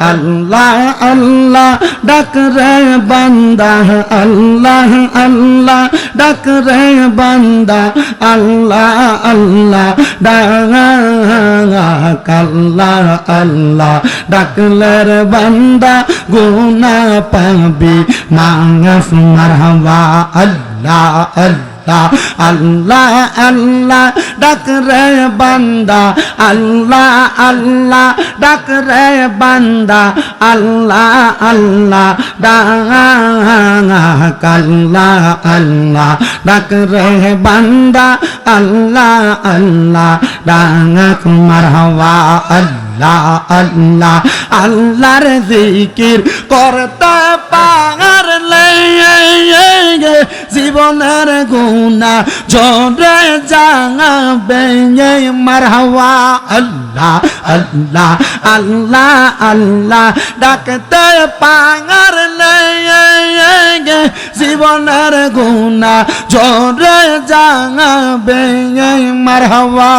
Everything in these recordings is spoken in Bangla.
আল্লাহ ডাক রে বান্দা আল্লাহ আল্লাহ ডাক আল্লাহ আল্লাহ ডাকলে রে বান্দা গুনা পাবি মাঙ্গস মারহাবা আল্লাহ আল্লাহ আল্লাহ আল্লাহ, ডাক রে বান্দা, আল্লাহ আল্লাহ, ডাক রে বান্দা, আল্লাহ আল্লাহ, ডাক আল্লাহ আল্লাহ, ডাক রে বান্দা, আল্লাহ আল্লাহ, ডাক মারহাবা, আল্লাহ আল্লাহ, আল্লাহর জিকির করতে পারলে জীবনের গুণা জোরে যাবে মারহাওয়া। আল্লাহ আল্লাহ আল্লাহ আল্লাহ, ডাকতে পারলে জীবনের গুণা জোরে যাবে মারহাওয়া।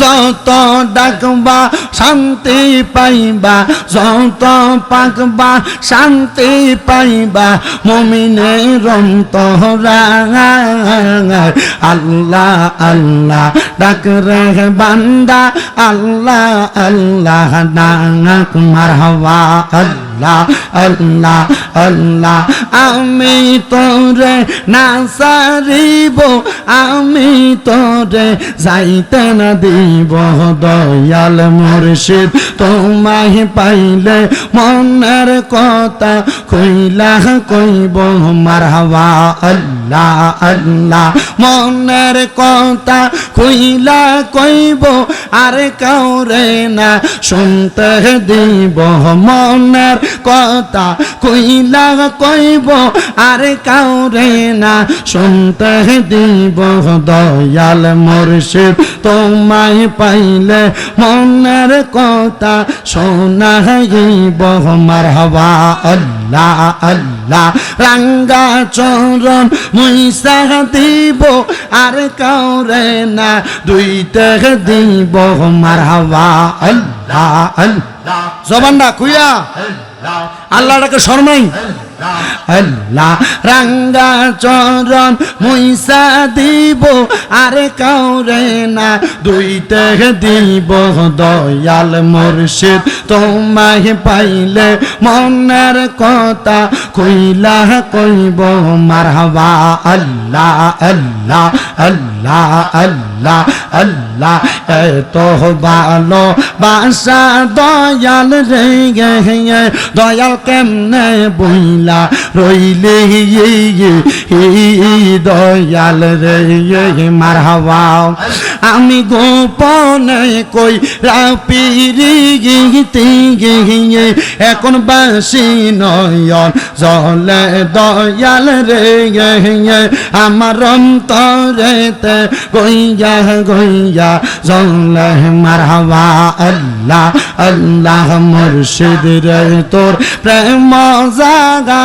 যত ডাকবা, শান্তি পাইবা। যত পাকবা, শান্তি পাইবা। মমিনের অন্তরা আল্লাহ আল্লাহ ডাক রে বান্দা, আল্লাহ আল্লাহ ডাক মারহাবা। আল্লাহ আল্লাহ আল্লাহ, আমি তোরে না সারিব আমি তোরে যাইতে না দিব। দয়াল মুর্শিদ, তোমায় পাইলে মনের কথা কইলা কইব। মারহাবা আল্লাহ। আল্লাহ মনের কথা কইলা কইব, আর কাউরে না শুনতে দিব। মনের কথা কইলা কইব, আর কাউরে না শুনতে দিব। দয়াল মুর্শিদ, তোমায় পাইলে মনের কথা শোনাইব। মারহাবা, আল্লাহ আল্লাহ রাঙ্গা চরণ পয়সা দিব আর কাউরে না দুই টাকা দিব। মার হাওয়া আল্লাহ আল্লাহ। জবান না খুইয়া আল্লাহটাকে শর্মাই। আল্লাহ, রাঙ্গা চরণ মুইসা দিব, আর কাউরে না দুইতে দিব। দয়াল মুর্শিদ, তোমায় পাইলে মনের কথা কইলা কইব, মারহাবা, আল্লাহ আল্লাহ আল্লাহ আল্লাহ আল্লাহ, এত ভালো বাসা দয়াল রে গে দয়াল কেমনে বইলা রইলে দয়াল রে মারহাবা। আমি গোপনে কই রাপিরি গিতে গিয়ে, এখন বাসি নয়ন জলে দয়াল রে আমার অন্তরেতে গইয়া গইয়া জলে মারহাবা। আল্লাহ আল্লাহ মুর্শিদ রে, তোর প্রেম জাগা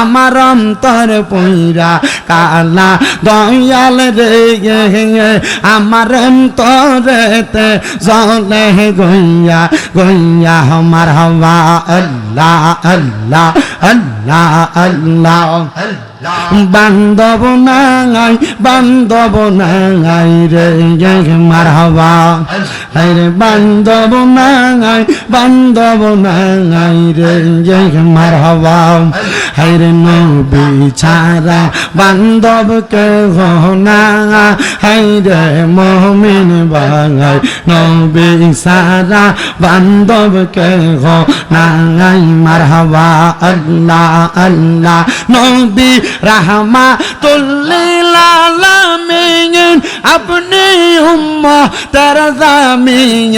আমার অন্তর পইরা কালা দয়াল রে। আমার অন্তরেতে জলে গইয়া গইয়া আমার হওয়া। আল্লাহ আল্লাহ আল্লাহ আল্লাহ। বান্ধব নাই বান্ধব নাই রে মারহাবা। রে, বান্ধব নাই বান্ধব নাই রে মারহাবা। রে, নবী ছাড়া বান্ধব কে না রে, মমিন বাঙাই, নবী সারা বান্ধব কে নাই। মারহাবা, আল্লাহ আল্লাহ, নবী রাহমা তুল্লিল আলামিন আপনি উম্ম উম্মতের জামিন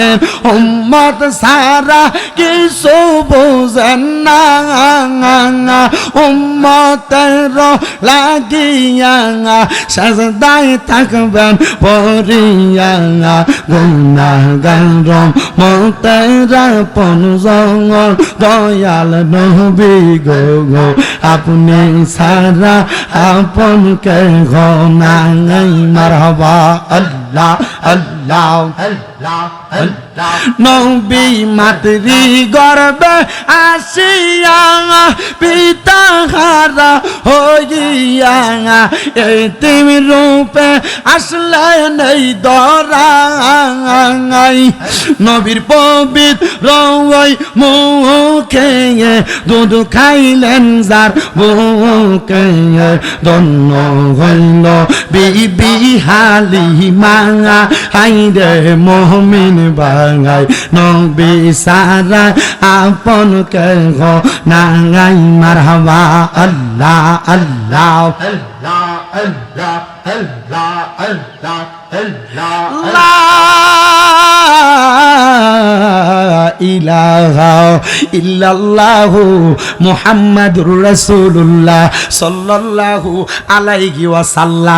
উম্মত সারা কিছু বুঝেন না। উম্মতের লাগিয়া সাজদায় থাকবেন পরিয়া গুণাগার মতেরা পন জঙ্গল, দয়াল নবী গো গো, আপনি সারা আপন ঘনাই মারহাবা আল্লাহ। আল্লাহ আল্লাহ আল্লাহ নবী মাতৃ গর্বে আসিয়া পিতা হারা হইয়া এতিম রূপে আসলে নেই দরাই নবীর পবিত্র ওই মুখে দুধ খাইলেন, যার বুকে দন্ন হইল। বিবি হালিমা হাইরে মহমিন বাঙাই নবী সারা আপন কে গো নাঙাই মারহাবা আল্লাহ আল্লাহ আল্লাহ আল্লাহ সাল্লাল্লাহু আলাইহি ওয়াসাল্লাম